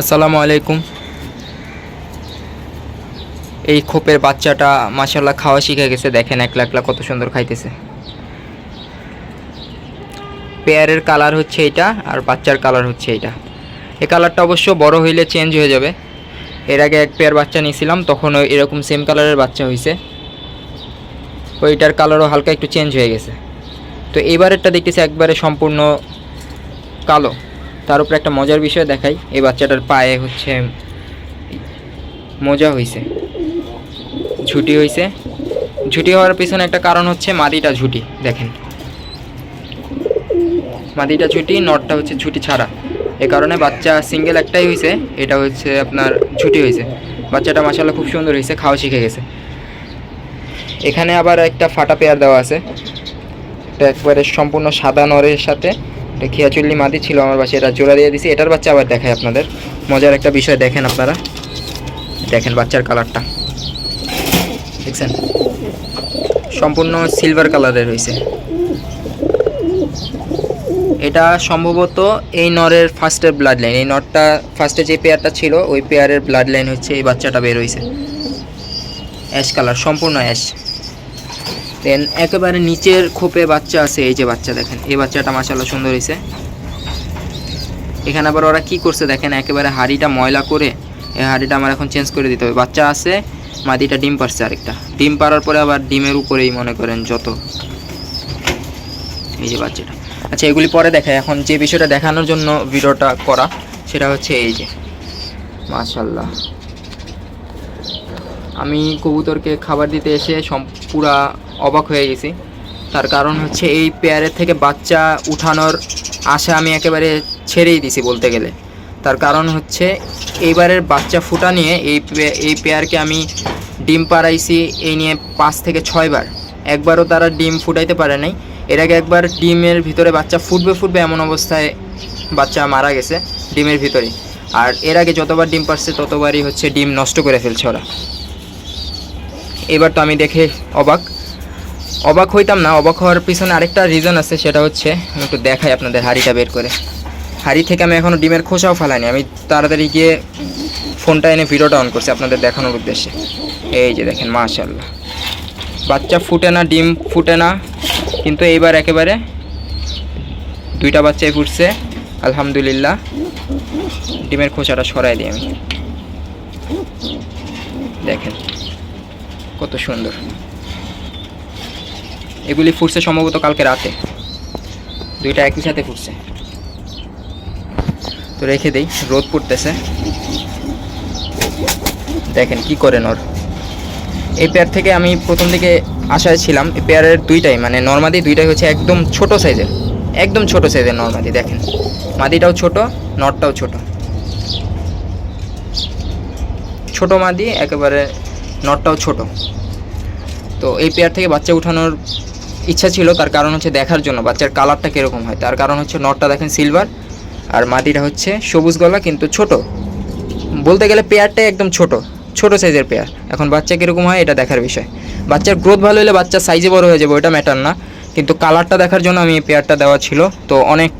আসসালামু আলাইকুম। এই খোপের বাচ্চাটা মাশাল্লাহ খাওয়া শিখে গেছে, দেখেন একলা একলা কত সুন্দর খাইতেছে। পেয়ারের কালার হচ্ছে এটা আর বাচ্চার কালার হচ্ছে এটা। এই কালারটা অবশ্য বড় হইলে চেঞ্জ হয়ে যাবে। এর আগে এক পেয়ার বাচ্চা নিয়েছিলাম, তখন ওই এরকম সেম কালারের বাচ্চা হয়েছে ওইটার কালারও হালকা একটু চেঞ্জ হয়ে গেছে। তো এবারেরটা দেখতেছি একবারে সম্পূর্ণ কালো। তার উপরে একটা মজার বিষয় দেখাই। এই বাচ্চাটার পায়ে হচ্ছে মজা হয়েছে ঝুটি হয়েছে ঝুটি হওয়ার পিছনে একটা কারণ হচ্ছে মাদিটা ঝুটি, দেখেন। মাদিটা ঝুটি, নটটা হচ্ছে ঝুটি ছাড়া। এ কারণে বাচ্চা সিঙ্গেল একটাই হয়েছে এটা হচ্ছে আপনার ঝুটি হয়েছে বাচ্চাটা মাসাল্লাহ খুব সুন্দর হয়েছে খাওয়া শিখে গেছে। এখানে আবার একটা ফাটা পেয়ার দেওয়া আছে। এটা একবারে সম্পূর্ণ সাদা নরের সাথে। এটা খিয়াচুল্লি মাদি ছিল আমার বাসায়। এটা জোড়া দিয়ে দিছি। এটার বাচ্চা আবার দেখায় আপনাদের। মজার একটা বিষয় দেখেন আপনারা। দেখেন বাচ্চার কালারটা। দেখছেন? সম্পূর্ণ সিলভার কালারের হয়েছে এটা সম্ভবত এই নরের ফার্স্টের ব্লাড লাইন এই নরটা ফার্স্টে যে পেয়ারটা ছিল, ওই পেয়ারের ব্লাড লাইন হচ্ছে এই বাচ্চাটা বের হয়েছে অ্যাশ কালার সম্পূর্ণ অ্যাশ দেন একেবারে নিচের খোপে বাচ্চা আছে, এই যে বাচ্চা দেখেন, এই বাচ্চাটা মাসাল্লাহ সুন্দর হয়েছে এখানে আবার ওরা কি করছে দেখেন, একেবারে হাড়িটা ময়লা করে, এই হাড়িটা আমার এখন চেঞ্জ করে দিতে হবে। বাচ্চা আছে মাদিটা ডিম পারছে আরেকটা। ডিম পারার পরে আবার ডিমের উপরেই মনে করেন যত। এই যে বাচ্চাটা। আচ্ছা এগুলি পরে দেখায় এখন যে বিষয়টা দেখানোর জন্য ভিডিওটা করা, সেটা হচ্ছে এই যে। মাশাল্লাহ আমি কবুতরকে খাবার দিতে এসে পুরা অবাক হয়ে গেছি। তার কারণ হচ্ছে এই পেয়ারের থেকে বাচ্চা উঠানোর আশা আমি একেবারে ছেড়েই দিছি বলতে গেলে। তার কারণ হচ্ছে এইবারের বাচ্চা ফুটা নিয়ে এই এই পেয়ারকে আমি ডিম পাড়াইছি এই নিয়ে পাঁচ থেকে ছয়বার একবারও তারা ডিম ফুটাইতে পারে নাই। এর আগে একবার ডিমের ভিতরে বাচ্চা ফুটবে ফুটবে এমন অবস্থায় বাচ্চা মারা গেছে ডিমের ভিতরে। আর এর আগে যতবার ডিম পারছে ততবারই হচ্ছে ডিম নষ্ট করে ফেলছে ওরা। এবার তো আমি দেখে অবাক। অবাক হইতাম না, অবাক হওয়ার পিছনে আরেকটা রিজন আছে, সেটা হচ্ছে, আমি একটু দেখাই আপনাদের হাড়িটা বের করে। হাড়ি থেকে আমি এখনও ডিমের খোসাও ফেলাইনি, আমি তাড়াতাড়ি গিয়ে ফোনটা এনে ভিডিওটা অন করছি আপনাদের দেখানোর উদ্দেশ্যে। এই যে দেখেন মাশাল্লাহ বাচ্চা ফুটে না, ডিম ফুটে না, কিন্তু এইবার একেবারে দুইটা বাচ্চাই ফুটছে, আলহামদুলিল্লাহ। ডিমের খোসাটা সরাই দিই আমি। দেখেন। কত সুন্দর। এগুলি ফুটছে সম্ভবত কালকে রাতে। দুইটা একই সাথে ফুটছে। তো রেখে দেই, রোদ পড়তেছে। দেখেন কি করেন ওর। এই পেয়ার থেকে আমি প্রথম দিকে আশায় ছিলাম, এই পেয়ারের দুইটাই মানে নর্মাদি দুইটাই হচ্ছে একদম ছোট সাইজের একদম ছোট সাইজের নর্মাদি, দেখেন। মাদিটাও ছোট, নটটাও ছোট। ছোট মাদি একেবারে নটটাও ছোট। তো এই পেয়ার থেকে বাচ্চা উঠানোর ইচ্ছা ছিল, তার কারণ হচ্ছে দেখার জন্য, বাচ্চার কালারটা কীরকম হয়। তার কারণ হচ্ছে নটটা দেখেন সিলভার আর মাদিটা হচ্ছে সবুজ গলা, কিন্তু ছোট। বলতে গেলে পেয়ারটাই একদম ছোট ছোট সাইজের পেয়ার এখন বাচ্চা কীরকম হয়, এটা দেখার বিষয়। বাচ্চার গ্রোথ ভালো হলে বাচ্চার সাইজে বড় হয়ে যাবে, ওটা ম্যাটার না। কিন্তু কালারটা দেখার জন্য আমি এই পেয়ারটা দেওয়া ছিল। তো অনেক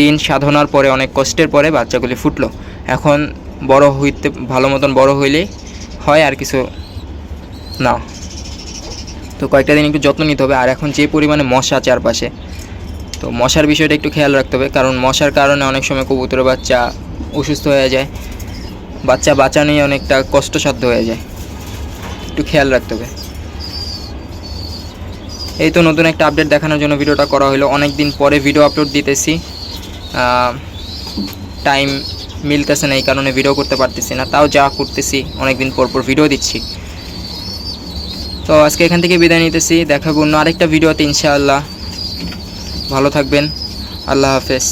দিন সাধনার পরে, অনেক কষ্টের পরে বাচ্চাগুলি ফুটলো। এখন বড় হইতে, ভালো মতন বড় হইলেই হয় আর কিছু না। তো কয়েকটা দিন একটু যত্ন নিতে হবে। আর এখন যে পরিমাণে মশা চারপাশে, তো মশার বিষয়টা একটু খেয়াল রাখতে হবে। কারণ মশার কারণে অনেক সময় কবুতরের বাচ্চা অসুস্থ হয়ে যায়। বাচ্চা বাঁচানোই অনেকটা কষ্টসাধ্য হয়ে যায়। একটু খেয়াল রাখতে হবে। এই তো নতুন একটা আপডেট দেখানোর জন্য ভিডিওটা করা হলো। অনেক দিন পরে ভিডিও আপলোড দিতেছি। টাইম মিলতেছে না, এই কারণে ভিডিও করতে পারতেছি না। তাও যা করতেছি অনেক দিন পর পর ভিডিও দিচ্ছি। তো আজকে এখান থেকে বিদায় নিতেছি দেখাবো অন্য আরেকটা ভিডিওতে ইনশাআল্লাহ। ভালো থাকবেন, আল্লাহ হাফেজ।